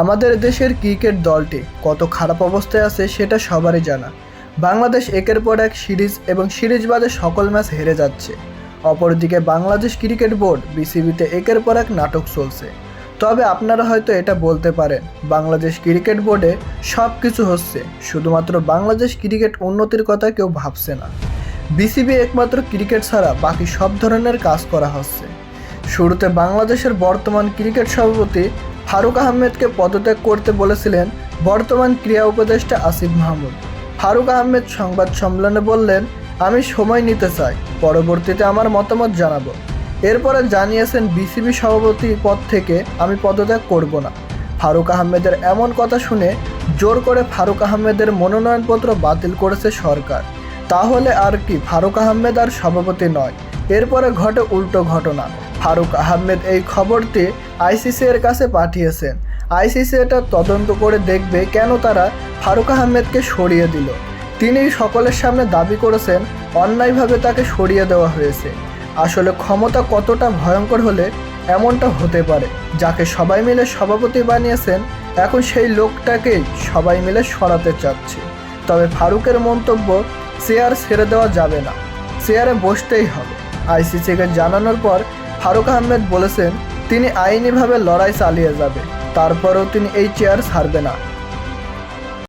আমাদের দেশের ক্রিকেট দলটি কত খারাপ অবস্থায় আছে সেটা সবারই জানা। বাংলাদেশ একের পর এক সিরিজ এবং সিরিজ বাদে সকল ম্যাচ হেরে যাচ্ছে। অপরদিকে বাংলাদেশ ক্রিকেট বোর্ড, বিসিবিতে একের পর এক নাটক চলছে। তবে আপনারা হয়তো এটা বলতে পারেন, বাংলাদেশ ক্রিকেট বোর্ডে সব কিছু হচ্ছে, শুধুমাত্র বাংলাদেশ ক্রিকেট উন্নতির কথা কেউ ভাবছে না। বিসিবি একমাত্র ক্রিকেট ছাড়া বাকি সব ধরনের কাজ করা হচ্ছে। শুরুতে বাংলাদেশের বর্তমান ক্রিকেট সভাপতি ফারুক আহমেদকে পদত্যাগ করতে বলেছিলেন বর্তমান ক্রীড়া উপদেষ্টা আসিফ মাহমুদ। ফারুক আহমেদ সংবাদ সম্মেলনে বললেন, আমি সময় নিতে চাই, পরবর্তীতে আমার মতামত জানাব। এরপরে জানিয়েছেন, বিসিবি সভাপতি পদ থেকে আমি পদত্যাগ করব না। ফারুক আহমেদের এমন কথা শুনে জোর করে ফারুক আহমেদের মনোনয়নপত্র বাতিল করেছে সরকার। তাহলে আর কি, ফারুক আহমেদ আর সভাপতি নয়। এরপরে ঘটে উল্টো ঘটনা। ফারুক আহমেদ এই খবরটি আইসিসি এর কাছে পাঠিয়েছেন। আইসিসি এটা তদন্ত করে দেখবে কেন তারা ফারুক আহমেদকে সরিয়ে দিল। তিনি সকলের সামনে দাবি করেছেন, অন্যায়ভাবে তাকে সরিয়ে দেওয়া হয়েছে। আসলে ক্ষমতা কতটা ভয়ঙ্কর হলে এমনটা হতে পারে। যাকে সবাই মিলে সভাপতি বানিয়েছেন, এখন সেই লোকটাকেই সবাই মিলে সরাতে চাচ্ছে। তবে ফারুকের মন্তব্য চেয়ার ছেড়ে দেওয়া যাবে না। চেয়ারে বসতেই হবে। আইসিসিকে জানানোর পর ফারুক আহমেদ বলেছেন তিনি আইনিভাবে লড়াই চালিয়ে যাবে তারপরেও তিনি এই চেয়ার ছাড়বে না।